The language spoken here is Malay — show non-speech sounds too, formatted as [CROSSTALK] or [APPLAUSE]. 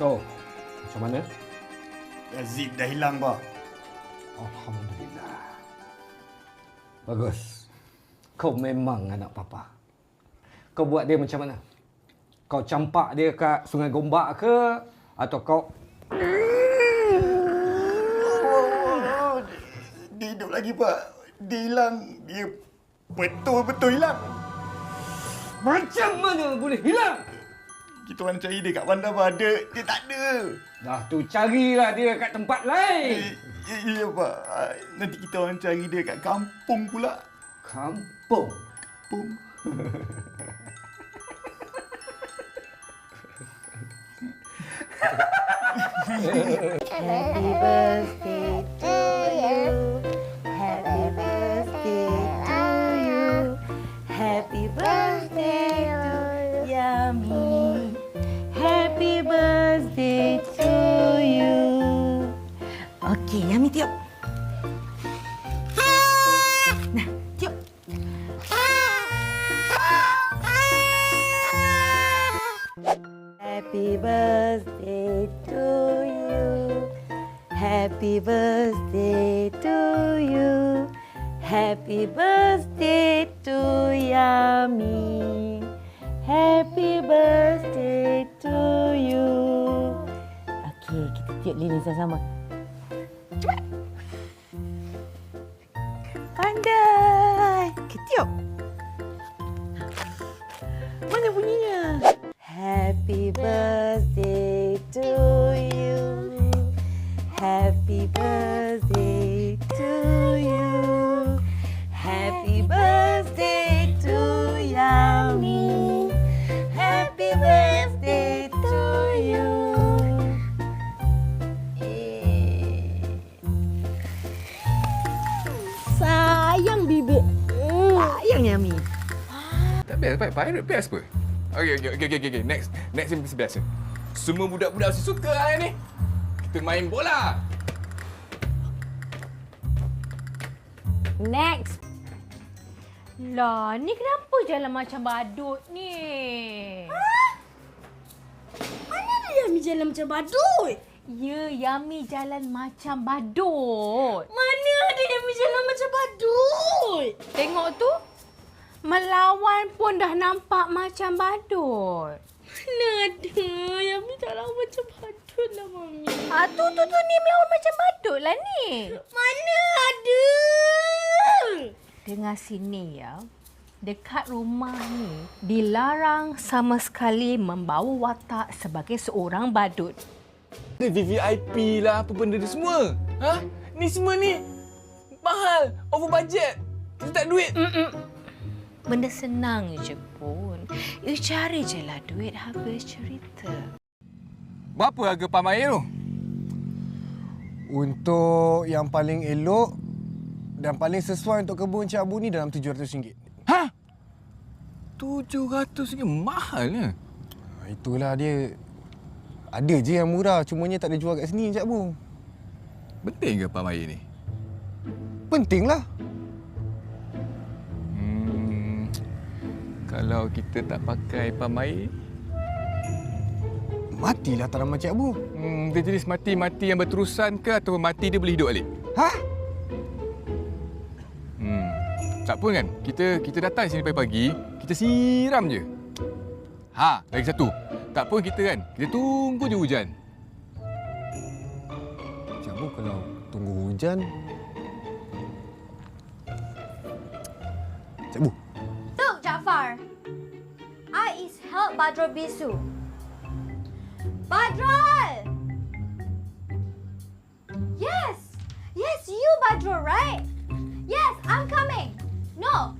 So, macam mana? Ya, zip dah hilang, bah. Alhamdulillah. Bagus. Kau memang anak papa. Kau buat dia macam mana? Kau campak dia kat sungai gombak ke? Atau kau... Dia hidup lagi, Pak. Dia hilang. Dia betul-betul hilang. Macam mana boleh hilang? Kita orang cari dia kat bandar, Pak. Dia, dia tak ada. Dah tu carilah dia kat tempat lain. Ya, ya, ya, Pak. Ah, Nanti kita orang cari dia kat kampung pula. Kampung. Kampung. [LAUGHS] Happy birthday Happy birthday to you. Happy birthday to Yummy. Happy birthday to you. Okey, kita tiup lilin sama-sama. Cepat. Pandai. Kita tiup. Mana bunyinya? Happy birthday birthday to you. Happy birthday to Yummy. Happy birthday to you. Eh. Sayang bibik. Sayang Yummy. Tak best. Pirate best apa? Okey, okey, okey, okey, okey. Next, next yang biasa. Semua budak-budak mesti suka lah ni. Kita main bola. Next. Lah, ni kenapa jalan macam badut ni? Mana ada Yami jalan macam badut? Ya, Yami jalan macam badut. Mana ada Yami jalan macam badut? Tengok tu. Melawan pun dah nampak macam badut. Mana ada Yami jalan macam badut lah Mami. Ah, tu, tu, tu. Ni melawan macam badut lah ni. Mana ada? Dengar sini ya. Dekat rumah ni dilarang sama sekali membawa watak sebagai seorang badut. Ada VVIP lah, apa benda ni semua. Ha? Ni semua ni mahal, over budget. Kita tak duit. Mm-mm. Benda senang je pun. You cari je lah duit habis cerita. Berapa harga pam air tu? Untuk yang paling elok dan paling sesuai untuk kebun Cik Abu ni dalam RM700. Ha? RM700 mahalnya. Ha, itulah dia. Ada je yang murah, cumanya tak ada jual kat sini Cik Abu. Penting ke pam air ni? Pentinglah. Hmm, kalau kita tak pakai pam air, Matilah tanaman Cik Abu. hmm, dia jenis mati-mati yang berterusan ke atau mati dia boleh hidup balik? Ha? Tak apa kan? Kita kita datang sini pagi-pagi, kita siram je. Ha, lagi satu. Tak pun kita kan, kita tunggu je hujan. Abu kalau tunggu hujan... Cik Abu, Tuk Jafar. I is help Badrul Bisu. Badrul! Yes! Yes, you Badrul, right? 어!